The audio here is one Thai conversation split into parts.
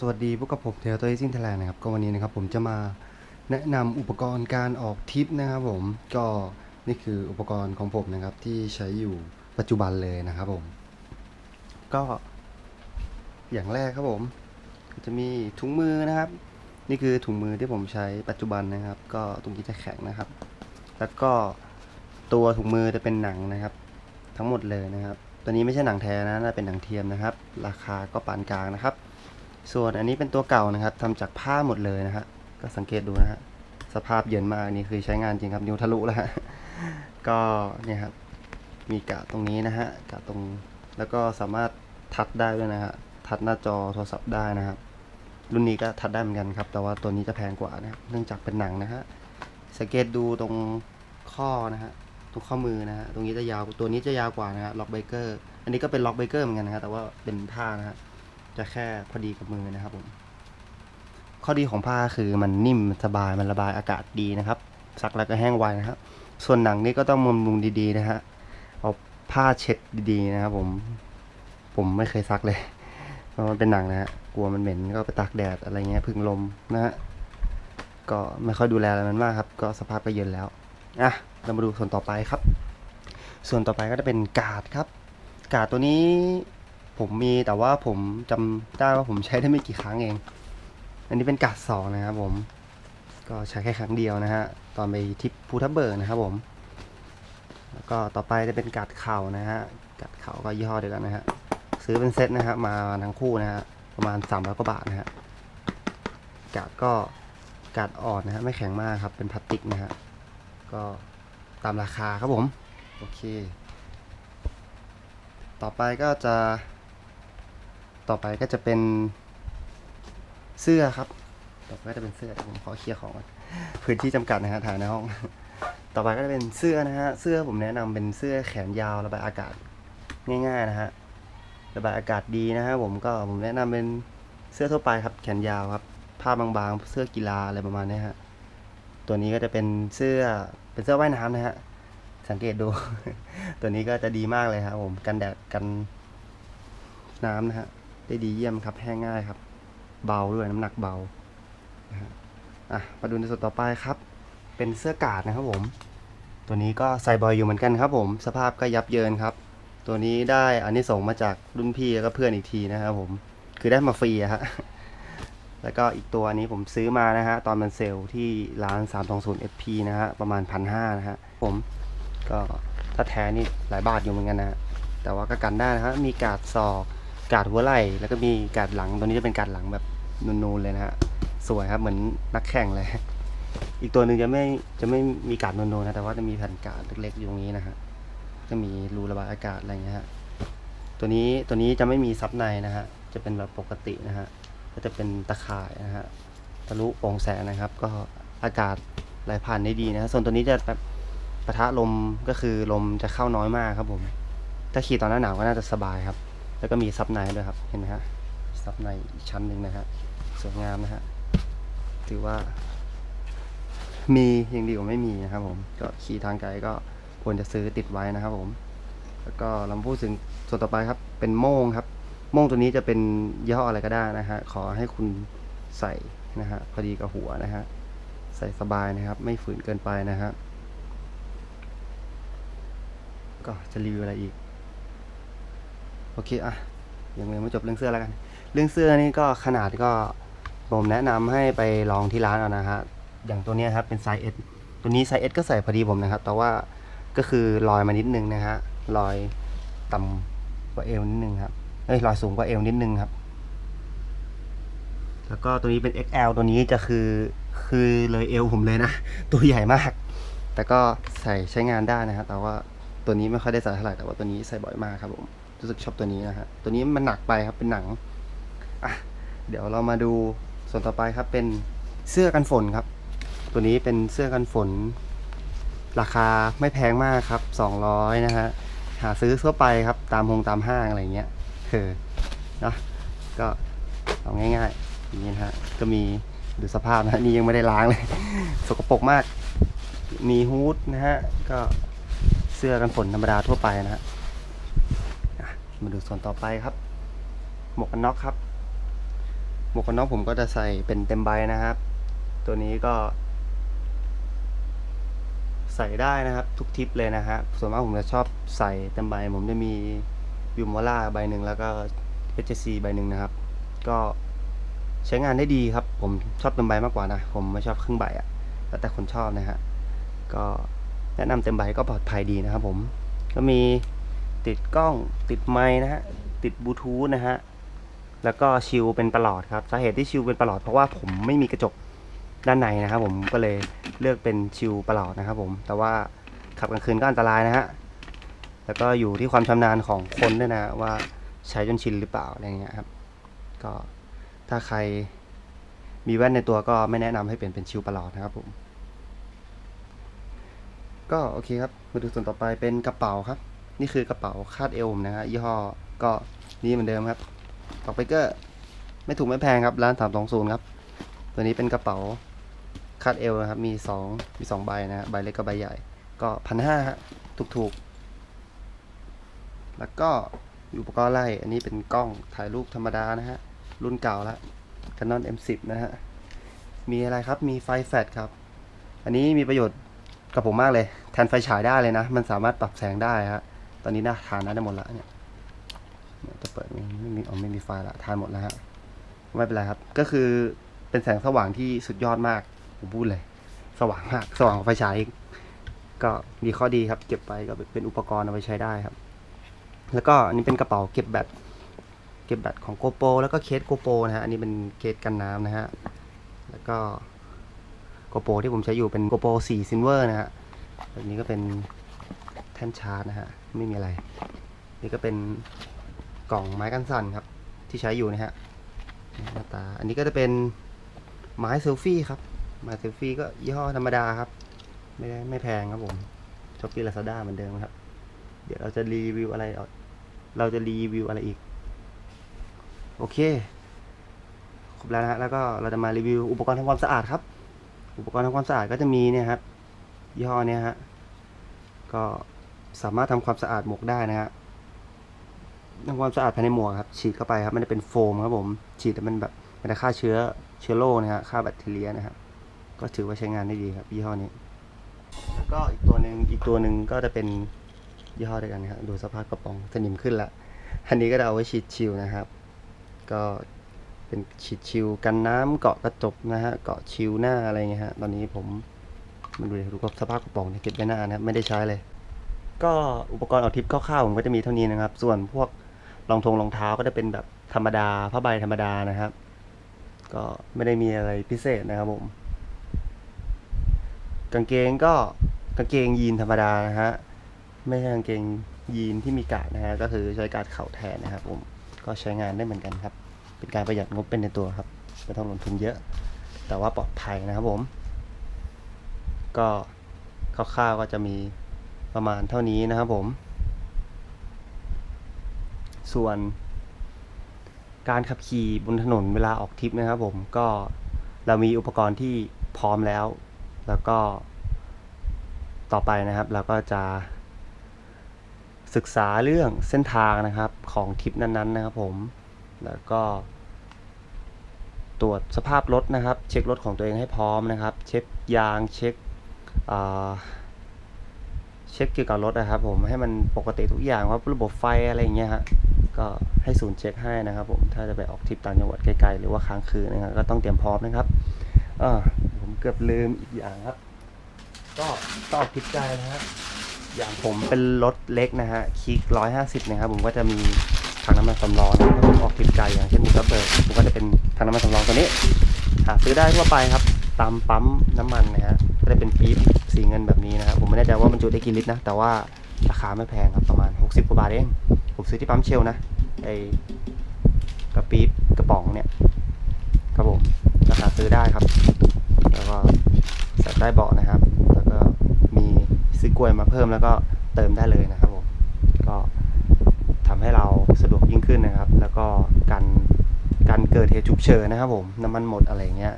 สวัสดีพวกกับผมเทลตัวซิ่งไทยแลนด์นะครับก็วันนี้นะครับผมจะมาแนะนำอุปกรณ์การออกทริปนะครับผมก็นี่คืออุปกรณ์ของผมนะครับที่ใช้อยู่ปัจจุบันเลยนะครับผมก็อย่างแรกครับผมจะมีถุงมือนะครับ นี่คือถุงมือที่ผมใช้ปัจจุบันนะครับ ก็ตรงนี้จะแข็งนะครับ แล้วก็ตัวถุงมือจะเป็นหนังนะครับ ทั้งหมดเลยนะครับ ตัวนี้ไม่ใช่หนังแท้นะเป็นหนังเทียมนะครับ ราคาก็ปานกลางนะครับ ส่วนอันนี้เป็นตัวเก่านะครับทำจากผ้าหมดเลยนะฮะก็สังเกตดูนะฮะสภาพเย็นมากอันนี่คือใช้งานจริงครับนิ้วทะลุแล้วฮะก็เนี่ยครับมีกะตรงนี้นะฮะกะตรงแล้วก็สามารถทัดได้ด้วยนะฮะทัดหน้าจอโทรศัพท์ได้นะครับรุ่นนี้ก็ทัดได้เหมือนกันครับ แต่ว่าตัวนี้จะแพงกว่านะครับเนื่องจากเป็นหนังนะฮะสังเกตดูตรงข้อนะฮะตรงข้อมือนะฮะตรงนี้จะยาวตัวนี้จะยาวกว่านะฮะล็อกเบเกอร์อันนี้ก็เป็นล็อกเบเกอร์เหมือนกันนะฮะแต่ว่าเป็นผ้านะฮะ จะแค่พอดีกับมือนะครับผม ข้อดีของผ้าคือมันนิ่มสบายมันระบายอากาศดีนะครับ ซักแล้วก็แห้งไวนะครับ ส่วนหนังนี่ก็ต้องบำรุงดีๆนะฮะ เอาผ้าเช็ดดีๆนะครับผม ผมไม่เคยซักเลยเพราะมันเป็นหนังนะฮะ กลัวมันเหม็นก็ไปตากแดดอะไรเงี้ยพึ่งลมนะฮะ ก็ไม่ค่อยดูแลอะไรมันมากครับ ก็สภาพก็เย็นแล้ว อะ เรามาดูส่วนต่อไปครับ ส่วนต่อไปก็จะเป็นกาดครับ กาดตัวนี้ ผมมีแต่ว่าผมจำได้ว่าผมใช้ได้ไม่กี่ครั้งเอง อันนี้เป็นกาดสองนะครับผม ก็ใช้แค่ครั้งเดียวนะฮะ ตอนไปทิปภูทับเบิกนะครับผม แล้วก็ต่อไปจะเป็นกาดเข่านะฮะ กาดเข่าก็ยี่ห้อเดียวกันนะฮะ ซื้อเป็นเซตนะฮะมาทั้งคู่นะฮะ ประมาณ3 0 0กว่าบาทนะฮะ กาดก็กาดอ่อนนะฮะ ไม่แข็งมากครับ เป็นพลาสติกนะฮะ ก็ตามราคาครับผม โอเค ต่อไปก็จะ ต่อไปก็จะเป็นเสื้อครับ ต่อไปก็จะเป็นเสื้อผมขอเคลียร์ของก่อนพื้นที่จำกัดนะฮะถ่ายในห้อง ต่อไปก็จะเป็นเสื้อนะฮะ เสื้อผมแนะนำเป็นเสื้อแขนยาวระบายอากาศง่าย ๆ นะฮะ ระบายอากาศดีนะฮะผมก็ผมแนะนำเป็นเสื้อทั่วไปครับ แขนยาวครับ ผ้าบางๆ เสื้อกีฬาอะไรประมาณนี้ฮะ ตัวนี้ก็จะเป็นเสื้อเป็นเสื้อว่ายน้ำนะฮะ สังเกตดู ตัวนี้ก็จะดีมากเลยครับผม กันแดดกันน้ำนะฮะ ได้ดีเยี่ยมครับแห้งง่ายครับ เบาด้วยน้ำหนักเบานะฮะอะมาดูในส่วนต่อไปครับ เป็นเสื้อกาดนะครับผม ตัวนี้ก็ใส่บ่อยอยู่เหมือนกันครับ ผม สภาพก็ยับเยินครับ ตัวนี้ได้อันนี้ส่งมาจากรุ่นพี่แล้วก็เพื่อนอีกทีนะครับผม คือได้มาฟรีฮะ แล้วก็อีกตัวนี้ผมซื้อมานะฮะตอนมันเซลล์ที่ร้าน 320 SP นะฮะประมาณ1,500นะฮะผมก็ถ้าแท้นี่หลายบาทอยู่เหมือนกันนะฮะแต่ว่าก็กันได้นะฮะมีกาดศอก กาดหัวไหล่แล้วก็มีกาดหลัง ตัวนี้จะเป็นกาดหลังแบบนูนๆเลยนะฮะสวยครับเหมือนนักแข่งเลย อีกตัวหนึ่งจะไม่จะไม่มีกาดนูนๆนะแต่ว่าจะมีแผ่นกาดเล็กๆอยู่ตรงนี้นะฮะจะมีรูระบายอากาศอะไรเงี้ยฮะตัวนี้ตัวนี้จะไม่มีซับในนะฮะจะเป็นแบบปกตินะฮะก็จะเป็นตะข่ายนะฮะทะลุโปร่งแสงนะครับ ก็อากาศไหลผ่านได้ดีนะฮะส่วนตัวนี้จะแบบปะทะลมก็คือลมจะเข้าน้อยมากครับผม ถ้าขี่ตอนหน้าหนาวก็น่าจะสบายครับ แล้วก็มีซับในด้วยครับเห็นไหมฮะซับในอีกชั้นหนึ่งนะฮะสวยงามนะฮะถือว่า มียังดีกว่าไม่มีนะครับผมก็ขี่ทางไกลก็ควรจะซื้อติดไว้นะครับผม แล้วก็เรามาพูดถึงส่วนต่อไปครับ เป็นโม่งครับ โม่งตัวนี้จะเป็นยี่ห้ออะไรก็ได้นะฮะขอให้คุณใส่นะฮะพอดีกับหัวนะฮะใส่สบายนะครับ ไม่ฝืนเกินไปนะฮะก็จะรีวิวอะไรอีก โอเคอะยังไม่จบเรื่องเสื้อแล้วกัน เรื่องเสื้อนี่ก็ขนาดก็ผมแนะนำให้ไปลองที่ร้านเอานะฮะอย่างตัวนี้ครับเป็นไซส์ S ตัวนี้ไซส์ S ก็ใส่พอดีผมนะครับ แต่ว่าก็คือลอยมานิดนึงนะฮะลอยต่ำกว่าเอวนิดนึงครับเอ้ยลอยสูงกว่าเอวนิดนึงครับ แล้วก็ตัวนี้เป็น XL ตัวนี้จะคือคือเลยเอวผมเลยนะ ตัวใหญ่มาก แต่ก็ใส่ใช้งานได้นะฮะแต่ว่าตัวนี้ไม่ค่อยได้ใส่เท่าไหร่แต่ว่าตัวนี้ใส่บ่อยมากครับผม รู้สึกชอบตัวนี้นะฮะ ตัวนี้มันหนักไปครับเป็นหนัง อะ เดี๋ยวเรามาดูส่วนต่อไปครับเป็นเสื้อกันฝนครับ ตัวนี้เป็นเสื้อกันฝน ราคาไม่แพงมากครับ 200 นะฮะ หาซื้อทั่วไปครับตามหงตามห้างอะไรเงี้ยคือเนาะก็เอาง่ายๆอย่างนี้นะฮะ ก็มีดูสภาพนะฮะนี่ยังไม่ได้ล้างเลย สกปรกมาก มีฮูดนะฮะ ก็เสื้อกันฝนธรรมดาทั่วไปนะฮะ มาดูส่วนต่อไปครับ หมวกกันน็อกครับวกกันน็อกผมก็จะใส่เป็นเต็มใบนะครับ ตัวนี้ก็ ใส่ได้นะครับ ทุกทิปเลยนะฮะส่วนมากผมจะชอบใส่เต็มใบ ผมจะมีวิวมอล่าใบหนึ่งแล้วก็ HC ใบหนึ่งนะครับ ก็ใช้งานได้ดีครับ ผมชอบเต็มใบมากกว่านะ ผมไม่ชอบครึ่งใบอะ่ะแล้วแต่คนชอบนะฮะ ก็แนะนำเต็มใบก็ปลอดภัยดีนะครับผม ก็มี ติดกล้องติดไม้นะฮะ ติดบลูทูธนะฮะ แล้วก็ชิลเป็นประหลอดครับ สาเหตุที่ชิลเป็นประหลอดเพราะว่าผมไม่มีกระจกด้านในนะครับผมก็เลยเลือกเป็นชิลประหลอดนะครับผมแต่ว่าขับกลางคืนก็อันตรายนะฮะแล้วก็อยู่ที่ความชำนาญของคนด้วยนะว่าใช้จนชินหรือเปล่าอะไรเงี้ยครับก็ถ้าใครมีแว่นในตัวก็ไม่แนะนำให้เปลี่ยนเป็นชิลประหลอดนะครับผมก็โอเคครับมาดูส่วนต่อไปเป็นกระเป๋าครับ นี่คือกระเป๋าคาดเอวนะฮะยี่ห้อก็นี่เหมือนเดิมครับตอกไปเกอร์ไม่ถูกไม่แพงครับร้านสามสองศูนย์ครับ ตัวนี้เป็นกระเป๋าคาดเอวนะครับ มีสองมีสองใบนะฮะใบเล็กกับใบใหญ่ ก็พันห้าฮะถูกถูกๆแล้วก็อุปกรณ์ไล่อันนี้เป็นกล้องถ่ายรูปธรรมดานะฮะ รุ่นเก่าแล้ว Canon M10 นะฮะ มีอะไรครับมีไฟแฟลชครับ อันนี้มีประโยชน์กับผมมากเลย แทนไฟฉายได้เลยนะ มันสามารถปรับแสงได้ฮะ อนนี้นะทานนะได้หมดละเนี่ยจะเปิดไม่มีอ๋อไม่มีไฟละทานหมดแล้วฮะไม่เป็นไรครับ ก็คือเป็นแสงสว่างที่สุดยอดมากผมพูดเลย สว่างมากสว่างกว่าไฟฉายก็มีข้อดีครับ เก็บไปก็เป็นอุปกรณ์เอาไปใช้ได้ครับ แล้วก็อันนี้เป็นกระเป๋าเก็บแบตเก็บแบตของโกโปรแล้วก็เคสโกโปรนะฮะอันนี้เป็นเคสกันน้ำนะฮะแล้วก็โกโปรที่ผมใช้อยู่เป็นโกโปร4 Silver นะฮะแบบนี้ก็เป็นแท่นชาร์จนะฮะ ไม่มีอะไร นี่ก็เป็นกล่องไม้กันสั่นครับ ที่ใช้อยู่นะฮะหน้าตาอันนี้ก็จะเป็นไม้เซลฟี่ครับไม้เซลฟี่ก็ยี่ห้อธรรมดาครับ ไม่ได้ไม่แพงครับผมช้อปปี้ลาซาด้าเหมือนเดิมครับ เดี๋ยวเราจะรีวิวอะไร เราจะรีวิวอะไรอีก โอเค ครบแล้วนะฮะแล้วก็เราจะมารีวิวอุปกรณ์ทำความสะอาดครับ อุปกรณ์ทำความสะอาดก็จะมีเนี่ยครับยี่ห้อเนี้ยฮะก็ สามารถทำความสะอาดหมวกได้นะฮะทำความสะอาดภายในหมวกครับ ฉีดเข้าไปครับ มันจะเป็นโฟมครับผม ฉีดแต่มันแบบมันจะฆ่าเชื้อเชื้อโรคนะฮะฆ่าแบคทีเรียนะครับ ก็ถือว่าใช้งานได้ดีครับยี่ห้อนี้ แล้วก็อีกตัวหนึ่งอีกตัวหนึ่งก็จะเป็นยี่ห้อเดียวกันนะครับดูสภาพกระป๋องสนิมขึ้นละ อันนี้ก็จะเอาไว้ฉีดชิลนะครับ ก็เป็นฉีดชิลกันน้ำเกาะกระจกนะฮะเกาะชิลหน้าอะไรเงี้ยฮะตอนนี้ผมมันดูดูสภาพกระป๋องเนี่ยเก็บไว้หน้านนะครับไม่ได้ใช้เลย ก็อุปกรณ์ออกทริปคร่าวๆผมก็จะมีเท่านี้นะครับ ส่วนพวกรองทงรองเท้าก็จะเป็นแบบธรรมดาผ้าใบธรรมดานะครับ ก็ไม่ได้มีอะไรพิเศษนะครับผมกางเกงก็กางเกงยีนธรรมดานะฮะไม่ใช่กางเกงยีนที่มีกาดนะฮะก็คือใช้กาดเข่าแทนนะครับ ผมก็ใช้งานได้เหมือนกันครับ เป็นการประหยัดงบเป็นในตัวครับไม่ต้องลงทุนเยอะ แต่ว่าปลอดภัยนะครับผม ก็คร่าวๆก็จะมี ประมาณเท่านี้นะครับผม ส่วน การขับขี่บนถนนเวลาออกทริปนะครับผมก็เรามีอุปกรณ์ที่พร้อมแล้ว แล้วก็ต่อไปนะครับเราก็จะศึกษาเรื่องเส้นทางนะครับของทริปนั้นๆนะครับผม แล้วก็ ตรวจสภาพรถนะครับ เช็ครถของตัวเองให้พร้อมนะครับ เช็คยางเช็ค เช็คเกี่ยวกับรถนะครับ ผมให้มันปกติทุกอย่างว่าระบบไฟอะไรอย่างเงี้ยฮะก็ให้ศูนย์เช็คให้นะครับผมถ้าจะไปออกทริปต่างจังหวัดไกลๆหรือว่าค้างคืนนะครับก็ต้องเตรียมพร้อมนะครับอ่าผมเกือบลืมอีกอย่างครับ ก็ต้องออกทริปไกลนะฮะอย่างผมเป็นรถเล็กนะฮะคิกร้อยห้าสิบนะครับผมก็จะมีถังน้ำมันสำรองนะถ้าผมออกทริปไกลอย่างเช่นมูซับเบิร์กผมก็จะเป็นถังน้ำมันสำรองตัวนี้หาซื้อได้ทั่วไปครับตามปั๊มน้ำมันนะฮะ ก็จะเป็นปี๊บสีเงินแบบนี้นะครับผมไม่แน่ใจว่ามันจุได้กี่ลิตรนะ แต่ว่าราคาไม่แพงครับประมาณ 60กว่าบาทเองผมซื้อที่ปั๊มเชลนะไอกระปี๊บกระป๋องเนี่ยครับผมราคาซื้อได้ครับ แล้วก็ใส่ใต้เบาะนะครับ แล้วก็มีซื้อกล้วยมาเพิ่มแล้วก็เติมได้เลยนะครับผมก็ทำให้เราสะดวกยิ่งขึ้นนะครับ แล้วก็การการเกิดเหตุฉุกเฉินนะครับผมน้ำมันหมดอะไรเงี้ย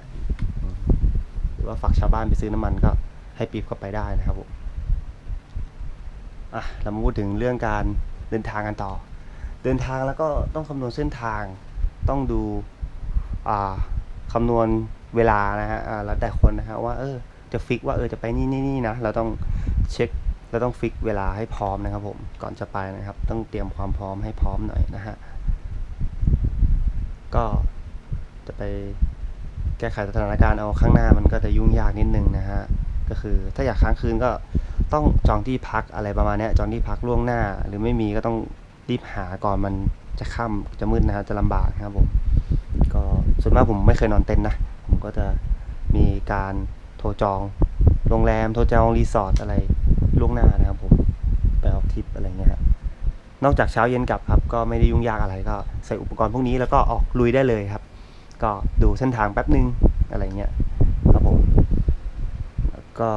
ว่าฝากชาวบ้านไปซื้อน้ำมันก็ให้ปีบเข้าไปได้นะครับผมอะเรามาพูดถึงเรื่องการเดินทางกันต่อ เดินทางแล้วก็ต้องคำนวณเส้นทางต้องดูอ่าคำนวณเวลานะฮะอ่าแล้วแต่คนนะฮะว่าเออจะฟิกว่าเออจะไปนี่นี่นี่นะเราต้องเช็คเราต้องฟิกเวลาให้พร้อมนะครับผมก่อนจะไปนะครับ ต้องเตรียมความพร้อมให้พร้อมหน่อยนะฮะก็จะไป แก้ไขสถานการณ์เอาข้างหน้ามันก็จะยุ่งยากนิดนึงนะฮะก็คือถ้าอยากค้างคืนก็ต้องจองที่พักอะไรประมาณนี้จองที่พักล่วงหน้า หรือไม่มีก็ต้องรีบหาก่อนมันจะค่ำจะมืดนะฮะจะลำบากนะครับผมก็ส่วนมากผมไม่เคยนอนเต็นท์นะผมก็จะมีการโทรจองโรงแรมโทรจองรีสอร์ทอะไรล่วงหน้านะครับผมไปออกทริปอะไรเงี้ยครับนอกจากเช้าเย็นกลับครับก็ไม่ได้ยุ่งยากอะไรก็ใส่อุปกรณ์พวกนี้แล้วก็ออกลุยได้เลยครับ ก็ดูเส้นทางแป๊บนึงอะไรเงี้ยครับผมแล้วก็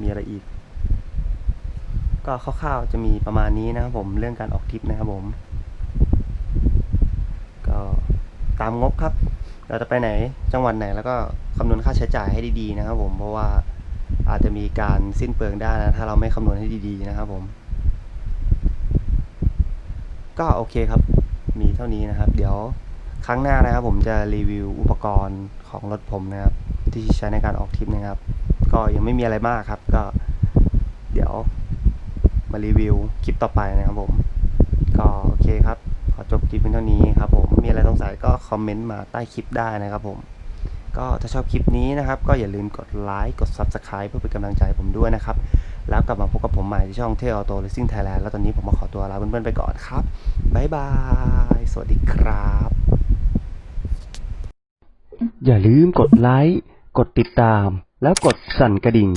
มีอะไรอีก ก็คร่าวๆจะมีประมาณนี้นะครับผมเรื่องการออกทริปนะครับผม ก็ตามงบครับ เราจะไปไหนจังหวัดไหนแล้วก็คำนวณค่าใช้จ่ายให้ดีๆนะครับผมเพราะว่าอาจจะมีการสิ้นเปลืองได้นะถ้าเราไม่คำนวณให้ดีๆนะครับผม ก็โอเคครับ มีเท่านี้นะครับ เดี๋ยวครั้งหน้านะครับ ผมจะรีวิวอุปกรณ์ของรถผมนะครับ ที่ใช้ในการออกทริปนะครับ ก็ยังไม่มีอะไรมากครับ ก็เดี๋ยวมารีวิวคลิปต่อไปนะครับผม ก็โอเคครับ ขอจบคลิปเพียงเท่านี้ครับผมมีอะไรสงสัยก็คอมเมนต์มาใต้คลิปได้นะครับผมก็ถ้าชอบคลิปนี้นะครับ ก็อย่าลืมกดไลค์กด Subscribe เพื่อเป็นกำลังใจผมด้วยนะครับ แล้วกลับมาพบกับผมใหม่ที่ช่องเทออโต้ a ซิ่งไทยแลนด์แล้วตอนนี้ผมมาขอตัวลาเพื่อนๆไปก่อนครับบ๊ายบาย สวัสดีครับ อย่าลืมกดไลค์ กดติดตาม แล้วกดสั่นกระดิ่ง